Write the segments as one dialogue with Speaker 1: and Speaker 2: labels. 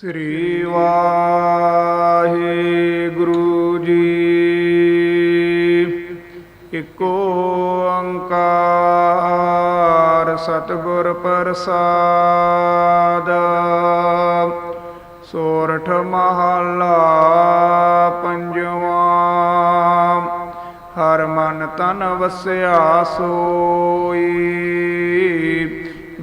Speaker 1: ਸ੍ਰੀ ਵਾਹਿਗੁਰੂ ਜੀ। ਇਕੋ ਓੰਕਾਰ ਸਤਿਗੁਰ ਪ੍ਰਸਾਦ। ਸੋਰਠ ਮਹਲਾ ਪੰਜਵਾਂ। ਹਰ ਮਨ ਤਨ ਵਸਿਆ ਸੋਈ।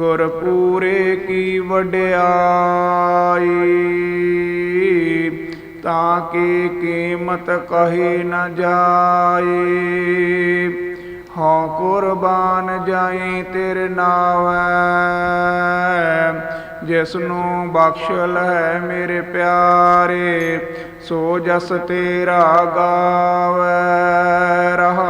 Speaker 1: ਗੁਰ ਪੂਰੇ ਕੀ ਵਡਿਆਈ? ਤਾਂ ਕਿ ਕੀਮਤ ਕਹੀ ਨ ਜਾਏ ਹਉ ਕੁਰਬਾਨ ਜਾਈ ਤੇਰੇ ਨਾਵੈ। ਜਿਸ ਨੂੰ ਬਖਸ਼ ਲੈ ਮੇਰੇ ਪਿਆਰੇ, ਸੋ ਜਸ ਤੇਰਾ ਗਾਵੈ। ਰਹਾਓ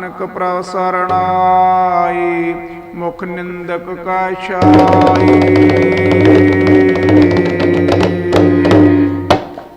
Speaker 1: ਨਾਨਕ ਪ੍ਰਭ ਸਰਣਾਈ ਮੁਖ ਨਿੰਦਕ ਕਾ ਸ਼ਾਈ